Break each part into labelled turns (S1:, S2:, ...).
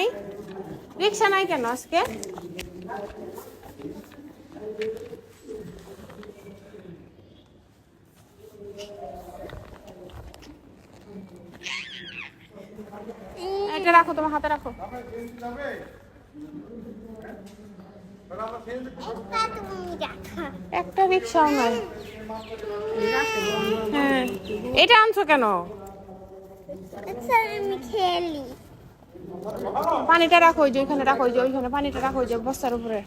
S1: নাই? রিক্সা নাই কেন আজকে? এটা রাখো, তোমার হাতে রাখো। একটা রিক্সাও নাই। হ্যাঁ। এটা আনছো কেন?
S2: আচ্ছা খেলি।
S1: পানিটা রাখো ওই যে, ওইখানে রাখো ওই যে, ওইখানে পানিটা রাখো ওই যে, বস্তার উপরে।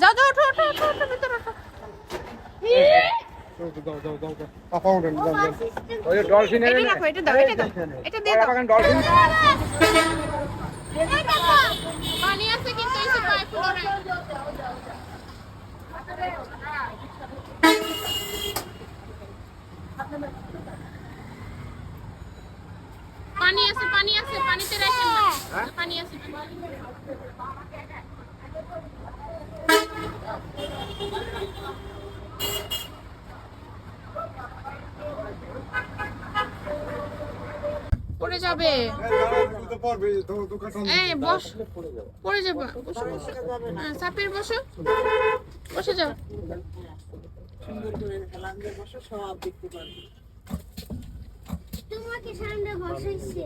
S1: যাও যাও, ওঠো ওঠো ওঠো ওঠো, ভিতরে ওঠো।
S3: ডলফিন
S1: পানি আছে কিন্তু এই পানি আছে পানি আছে পানিতে রাখেন না। পানি আছে। পড়ে যাবে। এই বস পড়ে যাবে। বসো বসো। হ্যাঁ, চাপের বসো। বসে যাও।
S2: তোমাকে সামনে বসাইছে।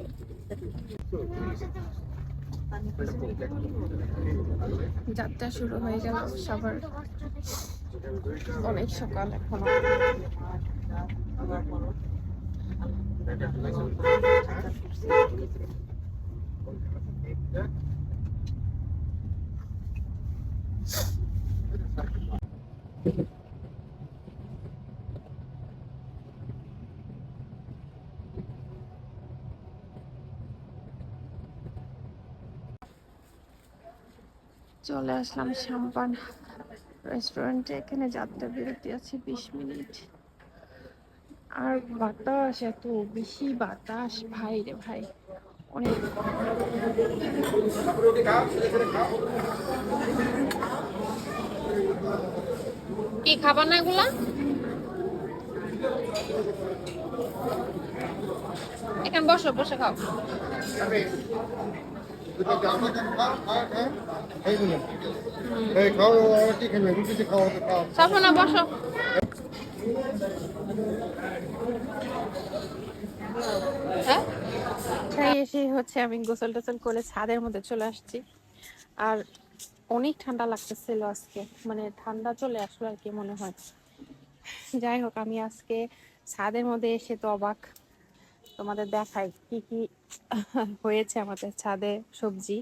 S1: যাত্রা শুরু হয়ে গেল সবার। অনেক সকাল এখনও। চলে আসলাম সাম্পান রেস্টুরেন্টে এখানে যাত্রা বিরতি আছে বিশ মিনিট। আর বাতাস এত বেশি বাতাস ভাই রে ভাই। অনেক। কি খাবার না এগুলা? এখানে বসো বসে খাও। সাফনা বসো। তাই এসে হচ্ছে আমি গোসল টোসল করে ছাদের মধ্যে চলে আসছি। আর অনেক ঠান্ডা লাগতেছিল আজকে। মানে ঠান্ডা চলে আসলো আর কি মনে হয়। যাই হোক, আমি আজকে ছাদের মধ্যে এসে তো অবাক। তোমাদের দেখাই কি কি হয়েছে আমাদের ছাদে সবজি।